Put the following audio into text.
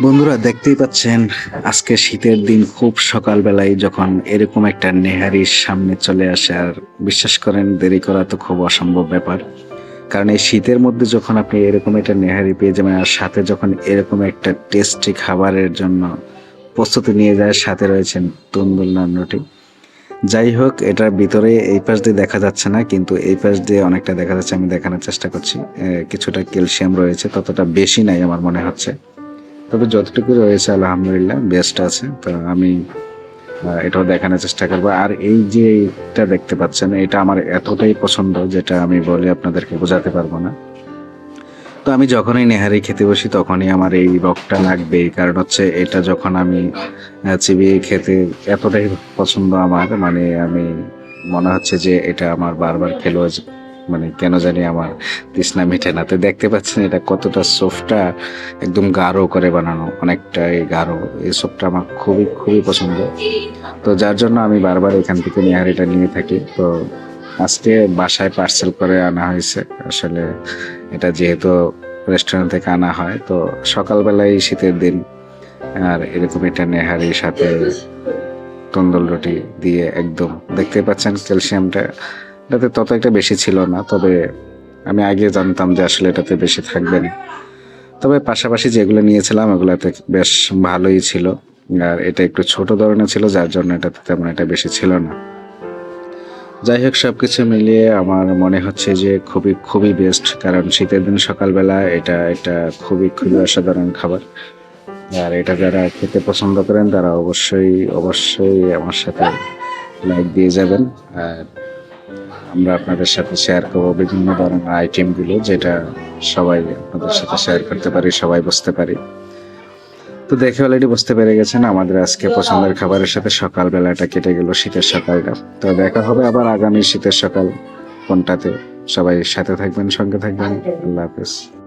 বন্ধুরা, দেখতেই পাচ্ছেন, আজকে শীতের দিন খুব সকালবেলায় যখন এরকম একটা নেহারির সামনে চলে আসে, আর বিশ্বাস করেন, দেরি করা তো খুব অসম্ভব ব্যাপার। কারণ এই শীতের মধ্যে যখন আপনি এরকম একটা নেহারি পেয়ে যাবেন, আর সাথে যখন এরকম একটা টেস্টি খাবারের জন্য প্রস্তুতি নিয়ে যায়, সাথে রয়েছেন তন্দুল নান্নটি। যাই হোক, এটার ভিতরে এই পাশ দিয়ে দেখা যাচ্ছে না, কিন্তু এই পাশ দিয়ে অনেকটা দেখা যাচ্ছে, আমি দেখানোর চেষ্টা করছি। কিছুটা ক্যালসিয়াম রয়েছে, ততটা বেশি নাই আমার মনে হচ্ছে। তবে যতটুকু রয়েছে, আলহামদুলিল্লাহ বেস্ট আছে। তো আমি এটাও দেখানোর চেষ্টা করব। আর এই যে এটা দেখতে পাচ্ছেন, এটা আমার এতটাই পছন্দ যেটা আমি বলে আপনাদেরকে বোঝাতে পারব না। তো আমি যখনই নেহারি খেতে বসি, তখনই আমার এই রকটা লাগবে। কারণ হচ্ছে, এটা যখন আমি চিবিয়ে খেতে এতটাই পছন্দ আমার মানে আমি মনে হচ্ছে যে এটা আমার বারবার খেলেও যে- মানে কেন জানি আমার তৃষ্ণা মিটে না। তো দেখতে পাচ্ছেন এটা কতটা সফটটা একদম গাঢ় করে বানানো, অনেকটাই গাঢ়। এই সবটা আমার খুবই খুবই পছন্দ। তো যার জন্য আমি বারবার এখান থেকে নেহারিটা নিয়ে থাকি। তো আজকে বাসায় পার্সেল করে আনা হয়েছে। আসলে এটা যেহেতু রেস্টুরেন্ট থেকে আনা হয়, তো সকালবেলায় শীতের দিন, আর এরকম এটা নেহারির সাথে তন্দুল রুটি দিয়ে একদম। দেখতে পাচ্ছেন ক্যালসিয়ামটা এটাতে তত একটা বেশি ছিল না, তবে আমি আগে জানতাম যে আসলে এটাতে বেশি থাকবে না। তবে পাশাপাশি যেগুলো নিয়েছিলাম, ওগুলোতে বেশ ভালোই ছিল। আর এটা একটু ছোট ধরনের ছিল, যার জন্য এটাতে তেমন একটা বেশি ছিল না। যাই হোক সব কিছু মিলিয়ে আমার মনে হচ্ছে যে খুবই খুবই বেস্ট কারণ শীতের দিন সকালবেলা এটা এটা খুবই খুবই অসাধারণ খাবার। আর এটা যারা খেতে পছন্দ করেন, তারা অবশ্যই অবশ্যই আমার সাথে লাইক দিয়ে যাবেন। আর আমরা আপনাদের সাথে শেয়ার করব বিভিন্ন ধরনের আইটেমগুলো যেটা সবাই আপনাদের সাথে শেয়ার করতে পারি, সবাই বুঝতে পারি। তো দেখে অলরেডি বুঝতে পেরে গেছেন, আমাদের আজকে পছন্দের খাবারের সাথে সকাল বেলাটা কেটে গেল শীতের সকালটা। তো দেখা হবে আবার আগামী শীতের সকাল কোনটাতে। সবাই সাথে থাকবেন, সঙ্গে থাকবেন। আল্লাহ হাফেজ।